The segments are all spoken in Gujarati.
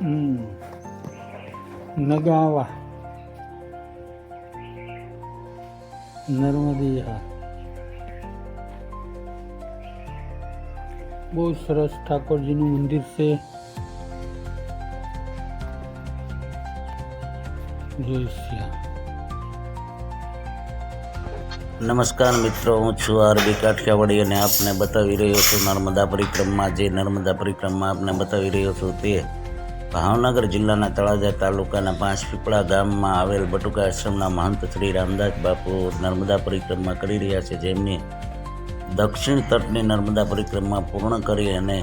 હમ. Nagawa. નર્મદી બહુ સરસ ઠાકોરજીનું મંદિર છે. નમસ્કાર મિત્રો, હું છું આરબી કાઠિયાવાડી અને આપને બતાવી રહ્યો છું નર્મદા પરિક્રમા જે નર્મદા પરિક્રમા આપને બતાવી રહ્યો છું તે ભાવનગર જિલ્લાના તળાજા તાલુકાના પાંચ પીપળા ગામમાં આવેલ બટુકા આશ્રમના મહંત શ્રી રામદાસ બાપુ નર્મદા પરિક્રમા કરી રહ્યા છે, જેમની દક્ષિણ તટની નર્મદા પરિક્રમા પૂર્ણ કરી અને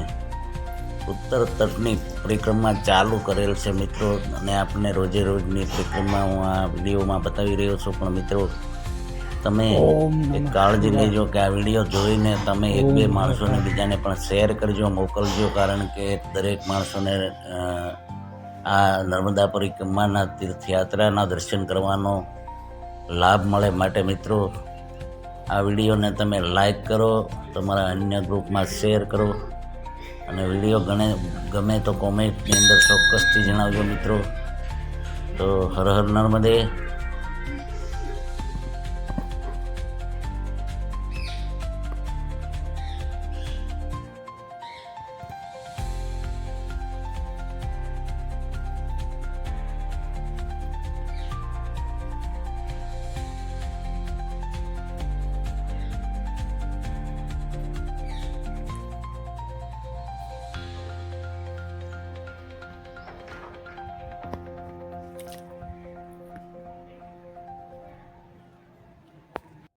ઉત્તર તટની પરિક્રમા ચાલુ કરેલ છે. મિત્રો, અને આપને રોજે રોજની પરિક્રમા હું આ વિડીયોમાં બતાવી રહ્યો છું, પણ મિત્રો તમે એક કાળજી લેજો કે આ વીડિયો જોઈને તમે એક બે માણસોને બીજાને પણ શેર કરજો મોકલજો કારણ કે દરેક માણસોને આ નર્મદા પરિક્રમાના તીર્થયાત્રાના દર્શન કરવાનો લાભ મળે માટે મિત્રો. આ વિડીયોને તમે લાઈક કરો તમારા અન્ય ગ્રુપમાં શેર કરો. અને વીડિયો ગણે ગમે તો કોમેન્ટની અંદર ચોક્કસથી જણાવજો મિત્રો. તો હર હર નર્મદે.